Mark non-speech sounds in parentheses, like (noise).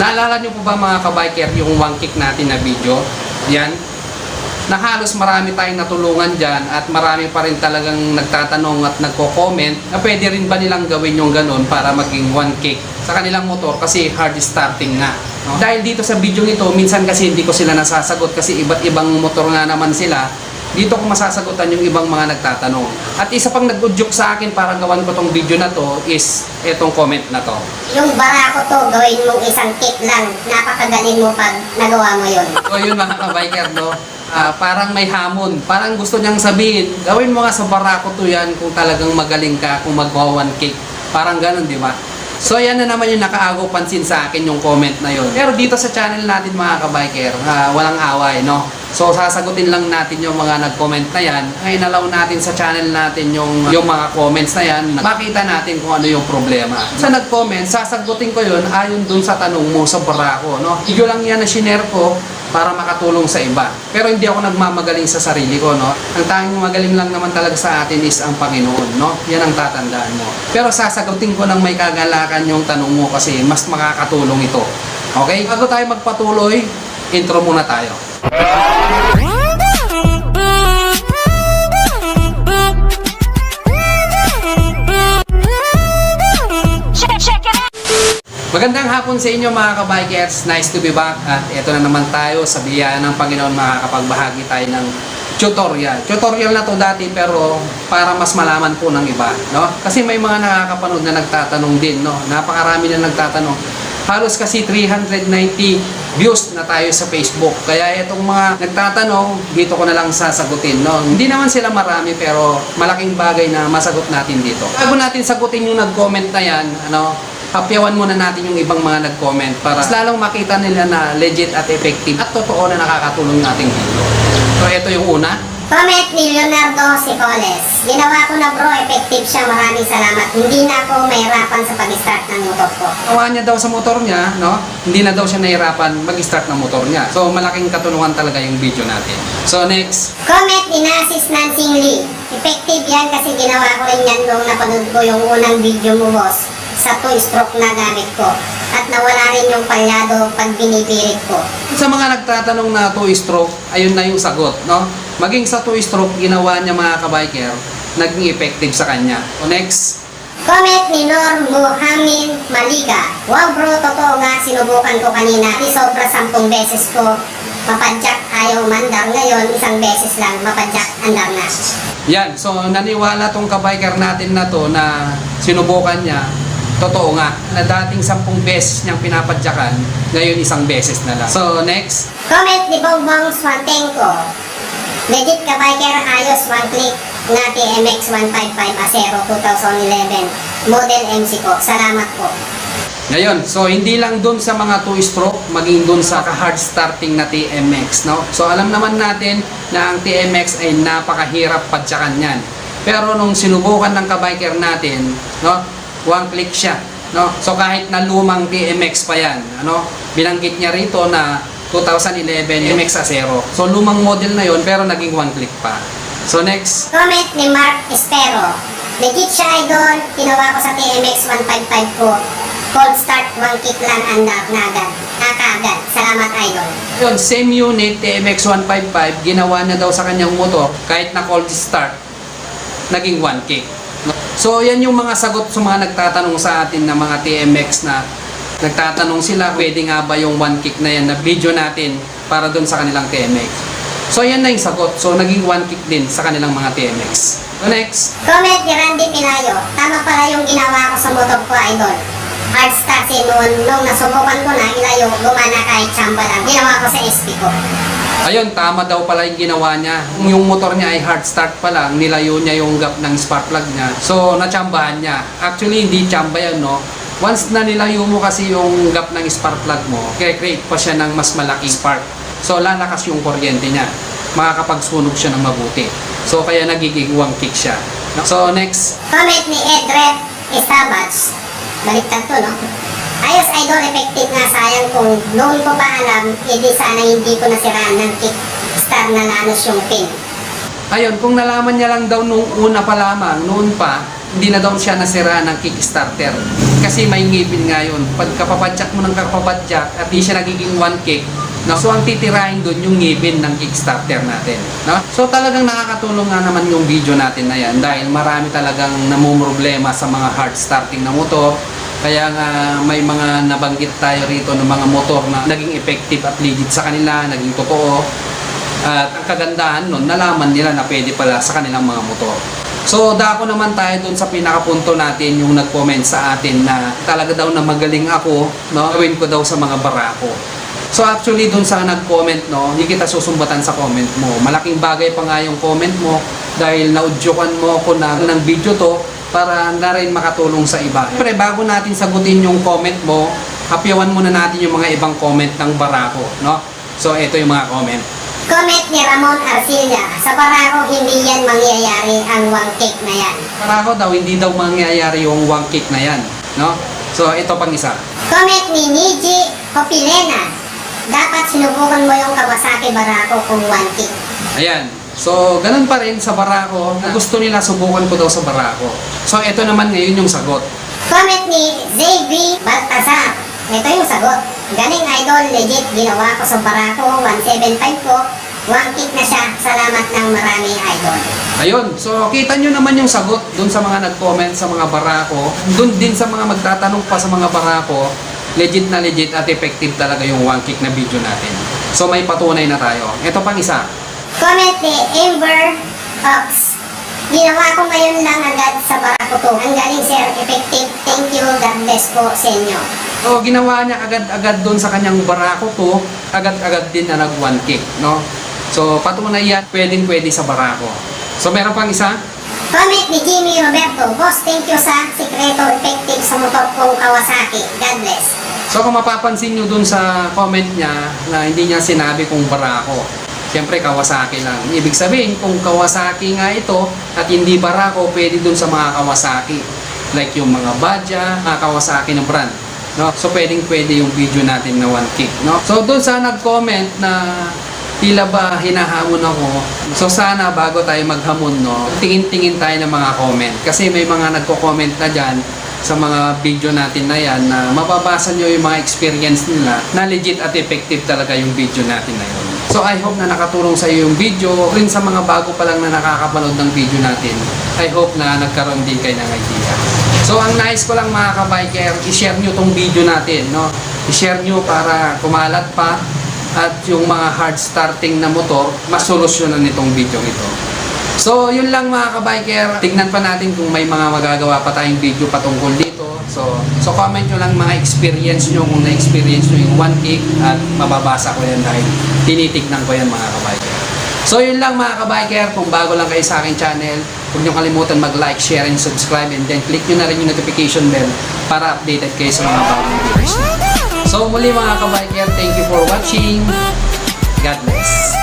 Naalala niyo po ba mga kabiker yung one kick natin na video? Yan. Na halos marami tayong natulungan dyan at marami pa rin talagang nagtatanong at nagko-comment na pwede rin ba nilang gawin yung ganun para maging one kick sa kanilang motor kasi hard starting nga. no? Dahil dito sa video nito, minsan kasi hindi ko sila nasasagot kasi iba't ibang motor nga naman sila dito ko masasagutan yung ibang mga nagtatanong. At isa pang nag-udyok sa akin para gawan ko tong video na to is etong comment na to. Yung barako to, gawin mong isang kick lang. Napakagaling mo pag nagawa mo yun. (laughs) So yun mga kabiker, no? Ah, parang may hamon. Parang gusto niyang sabihin, gawin mo nga sa barako to yan kung talagang magaling ka, kung one kick. Parang ganun, di ba? So yan na naman yung nakaagaw pansin sa akin yung comment na yun. Pero dito sa channel natin mga kabiker, ah, walang away, no? So sasagutin lang natin yung mga nag-comment na yan. Ay nalaw natin sa channel natin yung, yung mga comments na yan. Makita natin kung ano yung problema. Sa nag-comment, sasagutin ko yun ayon dun sa tanong mo sa barako, no? Video lang yan na shinare ko para makatulong sa iba. Pero hindi ako nagmamagaling sa sarili ko, no? Ang tanging magaling lang naman talaga sa atin is ang Panginoon, no? Yan ang tatandaan mo. Pero sasagutin ko ng may kagalakan yung tanong mo kasi mas makakatulong ito. Okay? Bago tayo magpatuloy, intro muna tayo. Magandang hapon sa inyo mga kabikers. Nice to be back. At ito na naman tayo sa biyaya ng Panginoon makakapagbahagi tayo ng tutorial. Tutorial na to dati pero para mas malaman po ng iba. No? Kasi may mga nakakapanood na nagtatanong din. No? Napakarami na nagtatanong. Halos kasi 390 views na tayo sa Facebook. Kaya itong mga nagtatanong, dito ko na lang sasagutin. No? Hindi naman sila marami pero malaking bagay na masagot natin dito. Bago natin sagutin yung nag-comment na yan, ano, hapyawan muna natin yung ibang mga nag-comment para mas lalong makita nila na legit at effective at totoo na nakakatulong yung ating video. So ito yung una. Comment ni Leonardo Sicoles. Ginawa ko na bro, effective siya. Maraming salamat. Hindi na ako mahirapan sa pag-start ng motor ko. Gawa niya daw sa motor niya, no? Hindi na daw siya nahirapan mag-start ng motor niya. So malaking katulungan talaga yung video natin. So next, Comment ni Nasis Nansing Lee. Effective yan kasi ginawa ko rin yan nung napanood ko yung unang video mo, boss. Sa two-stroke na gamit ko. At nawala rin yung palyado pag binipirit ko. sa mga nagtatanong na two-stroke, ayun na yung sagot, no? Maging sa two-stroke, ginawa niya mga kabiker, naging effective sa kanya. So next, Comment ni Nor Muhammad Maliga. Wow bro, totoo nga, sinubukan ko kanina. Di sobra sampung beses ko. Mapadyak ayaw mandar. Ngayon, isang beses lang, mapadyak andar na. Yan, so naniwala tong kabiker natin na to na sinubukan niya. Totoo nga, na dating sampung beses niyang pinapadyakan, ngayon isang beses na lang. So next, Comment ni Bongbong Swantenko. Legit ka biker, ayos one click na TMX 155 Acero 2011. Model MC ko. Salamat po. ngayon, so hindi lang dun sa mga two-stroke, maging dun sa ka-hard starting na TMX, no? So alam naman natin na ang TMX ay napakahirap padyakan yan. Pero nung sinubukan ng kabiker natin, no? One click siya, no? So kahit na lumang TMX pa yan, ano? Binanggit niya rito na 2011 MX Acero. So lumang model na yon pero naging one click pa. So next, Comment ni Mark Espero. Legit siya idol. Ginawa ko sa TMX 155 ko. Cold start, one kick lang andar na agad. Nakaagad. Salamat idol. Yun, same unit, TMX 155, ginawa niya daw sa kanyang motor, kahit na cold start, naging 1K. So, yan yung mga sagot sa mga nagtatanong sa atin na mga TMX na nagtatanong sila, pwede nga ba yung 1 kick na yan na video natin para dun sa kanilang TMX. So, yan na yung sagot. So, naging 1 kick din sa kanilang mga TMX. So, next. Comment ni Randy Pinayo. Tama pala yung ginawa ko sa motor ko idol. Hard start si noon. Nung nasubukan ko na, ilayo, gumana kahit chamba lang. Ginawa ko sa SP ko. Ayun, tama daw pala yung ginawa niya. Yung motor niya ay hard start pa lang, nilayo niya yung gap ng spark plug niya. So, natsambahan niya. Actually, hindi tsamba yan, no? Once na nilayo mo kasi yung gap ng spark plug mo, kaya-create pa siya ng mas malaking spark. So, lalakas yung kuryente niya. Makakapagsunog siya ng mabuti. So, kaya nagiging one kick siya. So, next. Comment ni Edred Estabats. Baliktad to, no? Ayos, idol, effective nga. Sayang kung noon ko pa alam, edi sana hindi ko nasiraan ng kick star na nanos yung pin. Ayun, kung nalaman niya lang daw nung una pa lamang, noon pa, hindi na daw siya nasira ng kickstarter. Kasi may ngipin nga yun. Pag kapapadyak mo ng kapapadyak at di siya nagiging one kick, no? so ang titirahin doon yung ngipin ng kickstarter natin. No? So talagang nakakatulong nga naman yung video natin na yan dahil marami talagang namumroblema sa mga hard starting na motor. Kaya nga may mga nabanggit tayo rito ng mga motor na naging effective at legit sa kanila, naging totoo. At ang kagandahan nun, nalaman nila na pwede pala sa kanilang mga motor. So, dako naman tayo dun sa pinakapunto natin yung nag-comment sa atin na talaga daw na magaling ako, no? Gawin ko daw sa mga barako. So, actually, dun sa nag-comment, no? Hindi kita susumbatan sa comment mo. Malaking bagay pa nga yung comment mo dahil naudyukan mo ako na ng video to para na rin makatulong sa iba. Siyempre, bago natin sagutin yung comment mo, hapyawan muna natin yung mga ibang comment ng barako, no? So, ito yung mga comment. Comment ni Ramon Arcilla, sa Barako hindi yan mangyayari ang one cake na yan. Barako daw, hindi daw mangyayari yung one kick na yan, no? So, ito pang isa. Comment ni Niji Copilena, dapat sinubukan mo yung Kawasaki Barako kung one cake. Ayan. So, ganun pa rin sa Barako. Gusto nila subukan ko daw sa Barako. So, ito naman ngayon yung sagot. Comment ni JV Baltazar, ito yung sagot. Galing idol, legit, ginawa ko sa Barako, 175 ko. One kick na siya, salamat ng marami idol. Ayun. So, kita nyo naman yung sagot dun sa mga nag-comment sa mga Barako. Dun din sa mga magtatanong pa sa mga Barako, legit na legit at effective talaga yung one kick na video natin. So, may patunay na tayo. Ito pang isa. Comment ni Amber Ox. Ginawa ko ngayon lang agad sa Barako to. Ang galing sir, effective. Thank you, God bless po sa inyo. O, ginawa niya agad-agad doon sa kanyang barako to, agad-agad din na nag one kick, no? So, patunay yan, pwedeng-pwede sa barako. So, meron pang isa? Comment ni Jimmy Roberto. Boss, thank you sa sikreto effective sa motor kong Kawasaki. God bless. So, kung mapapansin nyo doon sa comment niya na hindi niya sinabi kung barako, Siyempre, Kawasaki lang. Ibig sabihin, kung Kawasaki nga ito at hindi barako, pwede doon sa mga Kawasaki. Like yung mga Badja, mga Kawasaki ng brand. No? So, pwedeng pwede yung video natin na one kick. No? So, doon sa nag-comment na tila ba hinahamon ako. So, sana bago tayo maghamon, no, tingin-tingin tayo ng mga comment. Kasi may mga nagko-comment na dyan sa mga video natin na yan na mababasa nyo yung mga experience nila na legit at effective talaga yung video natin na yun. So I hope na nakatulong sa iyo yung video rin sa mga bago pa lang na nakakapanood ng video natin. I hope na nagkaroon din kayo ng idea. So ang nais ko lang mga kabiker, i-share nyo tong video natin. No? I-share nyo para kumalat pa at yung mga hard starting na motor, masolusyonan nitong video ito. So, yun lang mga kabiker. Tignan pa natin kung may mga magagawa pa tayong video patungkol dito. So, so comment nyo lang mga experience nyo kung na-experience nyo yung one kick at mababasa ko yan dahil tinitignan ko yan mga kabiker. So, yun lang mga kabiker. Kung bago lang kayo sa aking channel, huwag nyo kalimutan mag-like, share, and subscribe. And then, click nyo na rin yung notification bell para updated kayo sa mga bagong videos. So, muli mga kabiker, thank you for watching. God bless.